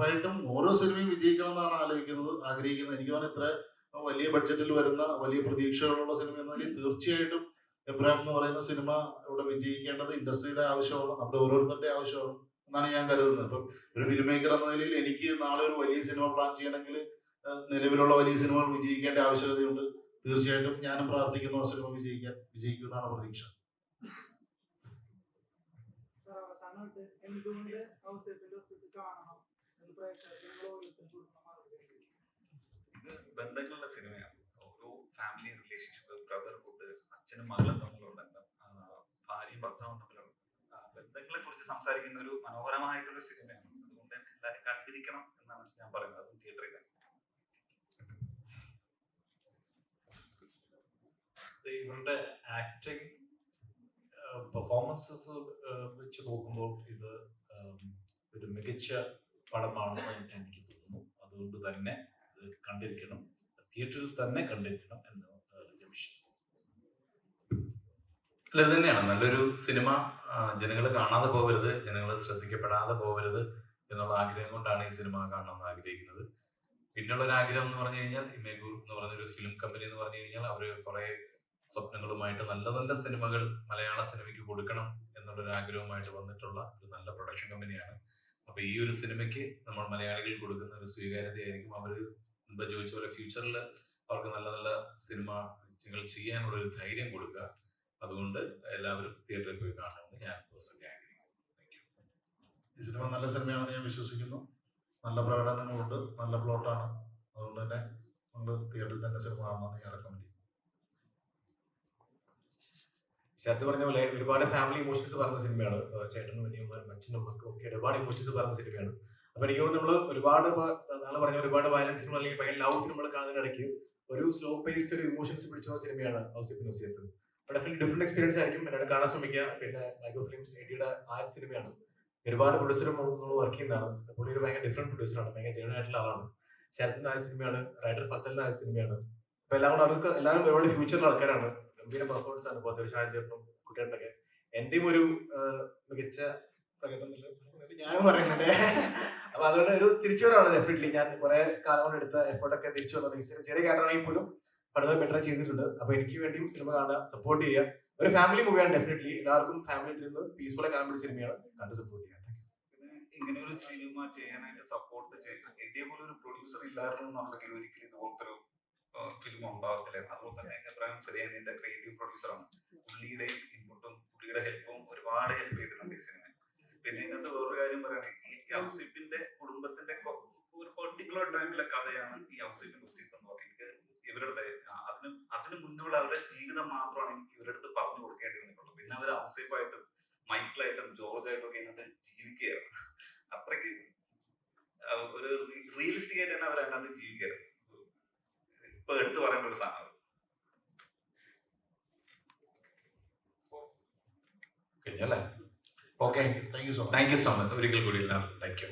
ഉറപ്പായിട്ടും ഓരോ സിനിമയും വിജയിക്കണം എന്നാണ് ആലോചിക്കുന്നത് ആഗ്രഹിക്കുന്നത്. എനിക്ക് തോന്നുന്നു ഇത്ര വലിയ ബഡ്ജറ്റിൽ വരുന്ന വലിയ പ്രതീക്ഷകളുള്ള സിനിമ എന്നതിൽ തീർച്ചയായിട്ടും എബ്രാഹിം എന്ന് പറയുന്ന സിനിമ ഇവിടെ വിജയിക്കേണ്ടത് ഇൻഡസ്ട്രിയുടെ ആവശ്യമാണ് നമ്മുടെ ഓരോരുത്തരുടെ ആവശ്യമാണ് എന്നാണ് ഞാൻ കരുതുന്നത്. ഇപ്പം ഒരു ഫിലിം മേക്കർ എന്ന നിലയിൽ എനിക്ക് നാളെ ഒരു വലിയ സിനിമ പ്ലാൻ ചെയ്യണമെങ്കിൽ നിലവിലുള്ള വലിയ സിനിമകൾ വിജയിക്കേണ്ട ആവശ്യകതയുണ്ട്. തീർച്ചയായിട്ടും ഞാനും പ്രാർത്ഥിക്കുന്ന ആ സിനിമ വിജയിക്കാൻ വിജയിക്കുമെന്നാണ് പ്രതീക്ഷ. എന്തുകൊണ്ട് വസ്തുക്കൾ കാണണം ഇത് ബന്ധങ്ങളുടെ സിനിമയാണ്. ഓരോ ഫാമിലി റിലേഷൻഷിപ്പ് ബ്രദർഹുഡ് അച്ഛനും മകളും തമ്മിലുള്ള ബന്ധം ഭാര്യയും ഭർത്താവും തമ്മിലുള്ള ബന്ധങ്ങളെ കുറിച്ച് സംസാരിക്കുന്ന ഒരു മനോഹരമായിട്ടുള്ള സിനിമയാണ്. അതുകൊണ്ട് തന്നെ എല്ലാവരും കണ്ടിരിക്കണം എന്നാണ് ഞാൻ പറയുന്നത്. അതും തിയേറ്ററിൽ തന്നെ. ഇവരുടെ ആക്ടിങ് പെർഫോമൻസസ് വെച്ച് നോക്കുമ്പോൾ ഇത് ഒരു മികച്ച പടമാണെന്ന് എനിക്ക് തോന്നുന്നു. അതുകൊണ്ട് തന്നെ കണ്ടിരിക്കണം. തിയേറ്ററിൽ തന്നെ കണ്ടിരിക്കണം എന്ന് വിശ്വസിക്കുന്നു. അല്ല ഇത് തന്നെയാണ്. നല്ലൊരു സിനിമ ജനങ്ങൾ കാണാതെ പോകരുത് ജനങ്ങൾ ശ്രദ്ധിക്കപ്പെടാതെ പോകരുത് എന്നുള്ള ആഗ്രഹം കൊണ്ടാണ് ഈ സിനിമ കാണണമെന്ന് ആഗ്രഹിക്കുന്നത്. പിന്നെയുള്ള ഒരു ആഗ്രഹം എന്ന് പറഞ്ഞു കഴിഞ്ഞാൽ ഇമേഗൂർ എന്ന് പറഞ്ഞൊരു ഫിലിം കമ്പനി എന്ന് പറഞ്ഞു കഴിഞ്ഞാൽ അവർ കുറെ സ്വപ്നങ്ങളുമായിട്ട് നല്ല നല്ല സിനിമകൾ മലയാള സിനിമയ്ക്ക് കൊടുക്കണം എന്നുള്ളൊരു ആഗ്രഹവുമായിട്ട് വന്നിട്ടുള്ള ഒരു നല്ല പ്രൊഡക്ഷൻ കമ്പനിയാണ് അപ്പൊ ഈ ഒരു സിനിമയ്ക്ക് നമ്മൾ മലയാളികൾ കൊടുക്കുന്ന ഒരു സ്വീകാര്യതയായിരിക്കും അവർ മുമ്പ് ചോദിച്ച പോലെ ഫ്യൂച്ചറിൽ അവർക്ക് നല്ല നല്ല സിനിമ സിനിമകൾ ചെയ്യാനുള്ള ഒരു ധൈര്യം കൊടുക്കുക. അതുകൊണ്ട് എല്ലാവരും തിയേറ്ററിൽ പോയി കാണണമെന്ന് ഞാൻ ആഗ്രഹിക്കുന്നു. ഈ സിനിമ നല്ല സിനിമയാണെന്ന് ഞാൻ വിശ്വസിക്കുന്നു. നല്ല പ്രകടനങ്ങളുണ്ട്. നല്ല പ്ലോട്ടാണ് അതുകൊണ്ട് തന്നെ നമ്മൾ തിയേറ്ററിൽ തന്നെ സിനിമ കാണണമെന്ന് ഞാൻ റെക്കമെൻഡ് ശരത്ത് പറഞ്ഞ പോലെ ഒരുപാട് ഫാമിലി ഇമോഷൻസ് പറഞ്ഞ സിനിമയാണ് ചേട്ടനും അനിയന്മാരും അച്ഛനും മക്കളും ഒക്കെ ഒരുപാട് ഇമോഷൻസ് പറഞ്ഞ സിനിമയാണ് അപ്പൊ എനിക്ക് തോന്നുന്നു നമ്മൾ ഒരുപാട് നാളെ പറഞ്ഞ ഒരുപാട് വയലൻസ് സിനിമ അല്ലെങ്കിൽ ഭയങ്കര ലവ് സിനിമകൾ കാണുന്നതിനിടയ്ക്ക് ഒരു സ്ലോ പേസ്ഡ് ഒരു ഇമോഷൻസ് പിടിച്ച സിനിമയാണ് Ousif Naseeth definite different experience ആയിരിക്കും. എന്നോട് കാണാൻ ശ്രമിക്കുക. പിന്നെ മൈക്രോ ഫിലിംസ് എഡിയുടെ ആദ്യ സിനിമയാണ് ഒരുപാട് പ്രൊഡ്യൂസറും വർക്ക് ചെയ്യുന്നതാണ്. പുള്ളി ഒരു ഭയങ്കര ഡിഫറെന്റ് പ്രൊഡ്യൂസറാണ് ഭയങ്കര ജനറൽ ആയിട്ടുള്ള ആളാണ്. ശരത്തിന്റെ ആദ്യ സിനിമയാണ് റൈഡർ ഫസലിന്റെ ആദ്യ സിനിമയാണ് അപ്പൊ എല്ലാം കൂടെ അവർക്ക് എല്ലാവരും ഒരുപാട് ഫ്യൂച്ചറിലെ ആൾക്കാരാണ്. ഗംഭീര പെർഫോമൻസ് ആണ് ഇപ്പോൾ ചേട്ടനും കുട്ടിയേട്ടനൊക്കെ എന്റെയും ഒരു മികച്ച ഞാനും പറയുന്നുണ്ട്. അപ്പൊ അതുകൊണ്ട് ഒരു തിരിച്ചു വരവാണ് ഡെഫിനറ്റ്ലി ഞാൻ കുറെ കാലം കൊണ്ട് എടുത്ത എഫേർട്ടൊക്കെ തിരിച്ചു വന്നു. ചെറിയ കാരണമാണെങ്കിൽ പോലും പഠിത്തം ബെറ്റർ ചെയ്തിട്ടുണ്ട്. അപ്പൊ എനിക്ക് വേണ്ടിയും സിനിമ കാണാൻ സപ്പോർട്ട് ചെയ്യുക. ഒരു ഫാമിലി മൂവിയാണ് ഡെഫിനറ്റ്ലി എല്ലാവർക്കും ഫാമിലിയിൽ നിന്ന് പീസ്ഫുൾ കാണാൻ ഒരു സിനിമയാണ് കണ്ട് സപ്പോർട്ട് പിന്നെ ഇങ്ങനെ ഒരു സിനിമ ചെയ്യാനായിട്ട് സപ്പോർട്ട് ചെയ്യാൻ എന്റെ പോലെ ഒരു പ്രൊഡ്യൂസർ ഇല്ലായിരുന്നു എന്നുണ്ടെങ്കിൽ ഒരിക്കലും ഇതുപോലത്തെ ഒരു ഫിലിം ഉണ്ടാവത്തില്ല അതുപോലെ തന്നെ എബ്രാഹിം ചെറിയാനിന്റെ ക്രിയേറ്റീവ് പ്രൊഡ്യൂസറാണ് പുള്ളിയുടെ ഇൻപുട്ടും പുള്ളിയുടെ ഹെൽപ്പും ഒരുപാട് ഹെൽപ്പ് ചെയ്തിട്ടുണ്ട് ഈ സിനിമ പിന്നെ ഇതിനകത്ത് വേറൊരു കാര്യം പറയുകയാണെങ്കിൽ ഈ ഔസിഫിന്റെ കുടുംബത്തിന്റെ ഒരു പെർട്ടിക്കുലർ ടൈമിലെ കഥയാണ് ഈ ഔസിഫിന്റെ ഉസീഫ് എന്ന് പറയുന്നത് ഇവരുടെ അതിന് അതിന് മുന്നുള്ള അവരുടെ ജീവിതം മാത്രമാണ് എനിക്ക് ഇവരുടെ അടുത്ത് പറഞ്ഞു കൊടുക്കേണ്ടി വന്നിട്ടുള്ളത്. പിന്നെ അവർ ഔസേഫായിട്ടും മൈക്കിളായിട്ടും ജോർജായിട്ടും ഒക്കെ ഇതിനകത്ത് ജീവിക്കുകയാണ്. അത്രയ്ക്ക് ഒരു റിയലിസ്റ്റിക് ആയിട്ട് തന്നെ അവർ അതിനകത്ത് ജീവിക്കുകയാണ്. ഇപ്പൊ എടുത്തു പറയേണ്ട ഒരു സാധനം കഴിഞ്ഞല്ലേ okay thank you so thank you so much ഒരിക്കൽ കൂടി എല്ലാവർക്കും. Thank you